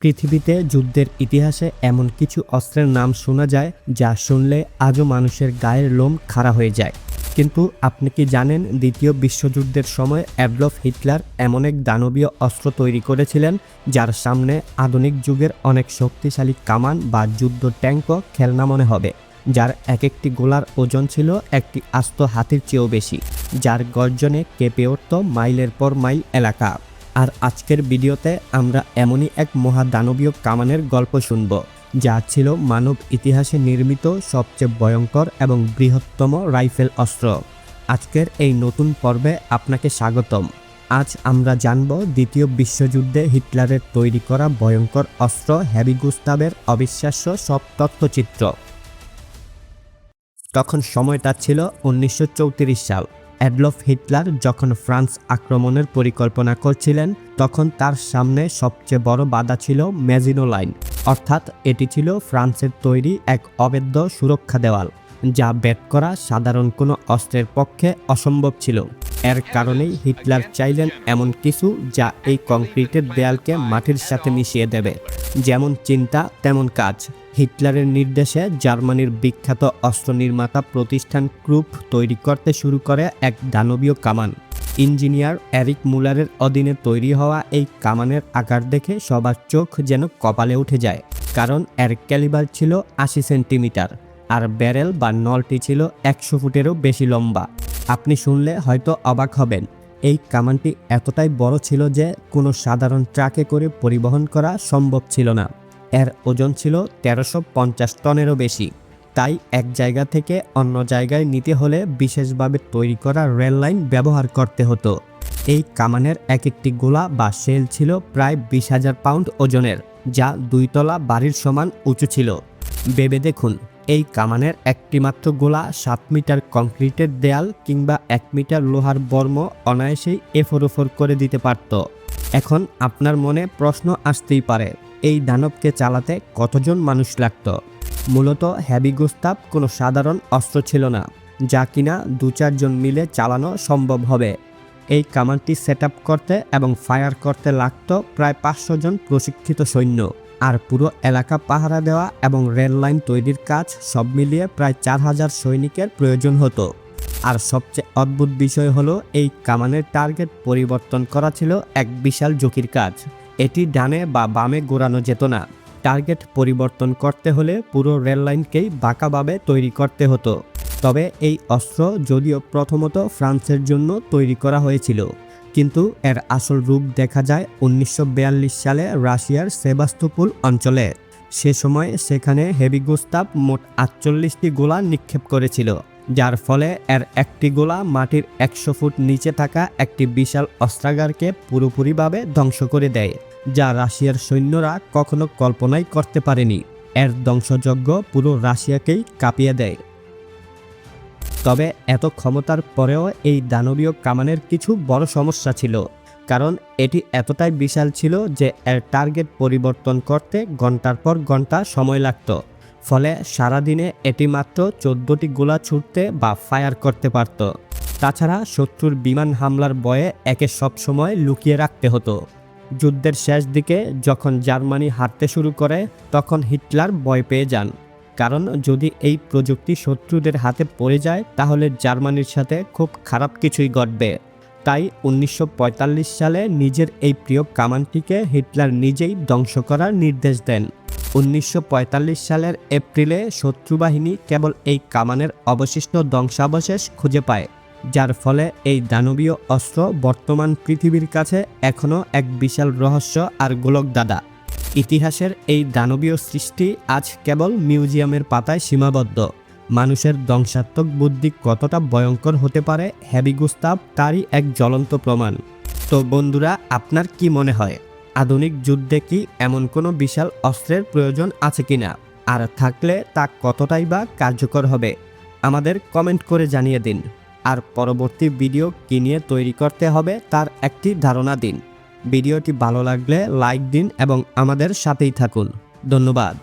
পৃথিবীতে যুদ্ধের ইতিহাসে এমন কিছু অস্ত্রের নাম শোনা যায় যা শুনলে আজও মানুষের গায়ের লোম খাড়া হয়ে যায়। কিন্তু আপনি কি জানেন দ্বিতীয় বিশ্বযুদ্ধের সময় অ্যাডলফ হিটলার এমন এক দানবীয় অস্ত্র তৈরি করেছিলেন যার সামনে আধুনিক যুগের অনেক শক্তিশালী কামান বা যুদ্ধ ট্যাঙ্কও খেলনা মনে হবে, যার এক একটি গোলার ওজন ছিল একটি আস্ত হাতির চেয়েও বেশি, যার গর্জনে কেঁপে উঠত মাইলের পর মাইল এলাকা। আর আজকের ভিডিওতে আমরা এমনই এক মহাদানবীয় কামানের গল্প শুনব, যা ছিল মানব ইতিহাসে নির্মিত সবচেয়ে ভয়ঙ্কর এবং বৃহত্তম রাইফেল অস্ত্র। আজকের এই নতুন পর্বে আপনাকে স্বাগতম। আজ আমরা জানব দ্বিতীয় বিশ্বযুদ্ধে হিটলারের তৈরি করা ভয়ঙ্কর অস্ত্র হ্যাবি গুস্তাবের অবিশ্বাস্য সব তথ্যচিত্র। তখন সময়টা ছিল উনিশশো চৌত্রিশ সাল। অ্যাডলফ হিটলার যখন ফ্রান্স আক্রমণের পরিকল্পনা করছিলেন, তখন তার সামনে সবচেয়ে বড় বাধা ছিল ম্যাজিনো লাইন। অর্থাৎ এটি ছিল ফ্রান্সের তৈরি এক অবেদ্য সুরক্ষা দেওয়াল, যা বেদ করা সাধারণ কোনো অস্ত্রের পক্ষে অসম্ভব ছিল। এর কারণেই হিটলার চাইলেন এমন কিছু যা এই কংক্রিটের দেয়ালকে মাটির সাথে মিশিয়ে দেবে। যেমন চিন্তা, তেমন কাজ। হিটলারের নির্দেশে জার্মানির বিখ্যাত অস্ত্র নির্মাতা প্রতিষ্ঠান ক্রুপ তৈরি করতে শুরু করে এক দানবীয় কামান। ইঞ্জিনিয়ার এরিক মুলারের অধীনে তৈরি হওয়া এই কামানের আকার দেখে সবার চোখ যেন কপালে উঠে যায়। কারণ এর ক্যালিবার ছিল আশি সেন্টিমিটার আর ব্যারেল বা নলটি ছিল একশো ফুটেরও বেশি লম্বা। আপনি শুনলে হয়তো অবাক হবেন, এই কামানটি এতটাই বড় ছিল যে কোনো সাধারণ ট্রাকে করে পরিবহন করা সম্ভব ছিল না। এর ওজন ছিল তেরোশো পঞ্চাশ টনেরও বেশি। তাই এক জায়গা থেকে অন্য জায়গায় নিতে হলে বিশেষভাবে তৈরি করা রেল লাইন ব্যবহার করতে হতো। এই কামানের এক একটি গোলা বা শেল ছিল প্রায় বিশ হাজার পাউন্ড ওজনের, যা দুইতলা বাড়ির সমান উঁচু ছিল। ভেবে দেখুন, এই কামানের একটি মাত্র গোলা সাত মিটার কংক্রিটের দেয়াল কিংবা এক মিটার লোহার বর্ম অনায়াসেই এফোর ওফর করে দিতে পারত। এখন আপনার মনে প্রশ্ন আসতেই পারে এই দানবকে চালাতে কতজন মানুষ লাগতো? মূলত হ্যাবি গুস্তাব কোনো সাধারণ অস্ত্র ছিল না, যা কিনা দু চারজন মিলে চালানো সম্ভব হবে। এই কামানটি সেট করতে এবং ফায়ার করতে লাগতো প্রায় পাঁচশো জন প্রশিক্ষিত সৈন্য। আর পুরো এলাকা পাহারা দেওয়া এবং রেল লাইন তৈরির কাজ সব মিলিয়ে প্রায় চার হাজার সৈনিকের প্রয়োজন হতো। আর সবচেয়ে অদ্ভুত বিষয় হলো, এই কামানের টার্গেট পরিবর্তন করা ছিল এক বিশাল ঝুঁকির কাজ। এটি ডানে বা বামে ঘোরানো যেত না। টার্গেট পরিবর্তন করতে হলে পুরো রেললাইনকেই বাঁকাভাবে তৈরি করতে হতো। তবে এই অস্ত্র যদিও প্রথমত ফ্রান্সের জন্য তৈরি করা হয়েছিল, কিন্তু এর আসল রূপ দেখা যায় উনিশশো বিয়াল্লিশ সালে রাশিয়ার সেবাস্তোপুল অঞ্চলে। সে সময় সেখানে হেভি গুস্তাব মোট আটচল্লিশটি গোলা নিক্ষেপ করেছিল। যার ফলে এর একটি গোলা মাটির একশো ফুট নিচে থাকা একটি বিশাল অস্ত্রাগারকে পুরোপুরিভাবে ধ্বংস করে দেয়, যা রাশিয়ার সৈন্যরা কখনো কল্পনাই করতে পারেনি। এর ধ্বংসযজ্ঞ পুরো রাশিয়াকেই কাঁপিয়ে দেয়। তবে এত ক্ষমতার পরেও এই দানবীয় কামানের কিছু বড় সমস্যা ছিল, কারণ এটি এতটাই বিশাল ছিল যে এর টার্গেট পরিবর্তন করতে ঘণ্টার পর ঘণ্টা সময় লাগত। ফলে সারাদিনে এটি মাত্র চোদ্দোটি গোলা ছুটতে বা ফায়ার করতে পারত। তাছাড়া শত্রুর বিমান হামলার বয়ে একে সবসময় লুকিয়ে রাখতে হতো। যুদ্ধের শেষ দিকে যখন জার্মানি হারতে শুরু করে, তখন হিটলার ভয় পেয়ে যান। কারণ যদি এই প্রযুক্তি শত্রুদের হাতে পড়ে যায়, তাহলে জার্মানির সাথে খুব খারাপ কিছুই ঘটবে। তাই উনিশশো পঁয়তাল্লিশ সালে নিজের এই প্রিয় কামানটিকে হিটলার নিজেই ধ্বংস করার নির্দেশ দেন। উনিশশো পঁয়তাল্লিশ সালের এপ্রিলে শত্রুবাহিনী কেবল এই কামানের অবশিষ্ট ধ্বংসাবশেষ খুঁজে পায়, যার ফলে এই দানবীয় অস্ত্র বর্তমান পৃথিবীর কাছে এখনও এক বিশাল রহস্য আর গোলক দাদা ইতিহাসের এই দানবীয় সৃষ্টি আজ কেবল মিউজিয়ামের পাতায় সীমাবদ্ধ। মানুষের ধ্বংসাত্মক বুদ্ধি কতটা ভয়ঙ্কর হতে পারে হ্যাবি গুস্তাব তারই এক জ্বলন্ত প্রমাণ। তো বন্ধুরা, আপনার কি মনে হয়? আধুনিক যুদ্ধে কি এমন কোনো বিশাল অস্ত্রের প্রয়োজন আছে কিনা? আর থাকলে তা কতটাই বা কার্যকর হবে? আমাদের কমেন্ট করে জানিয়ে দিন। আর পরবর্তী ভিডিও কী নিয়ে তৈরি করতে হবে তার একটি ধারণা দিন। ভিডিওটি ভালো লাগলে লাইক দিন এবং আমাদের সাথেই থাকুন। ধন্যবাদ।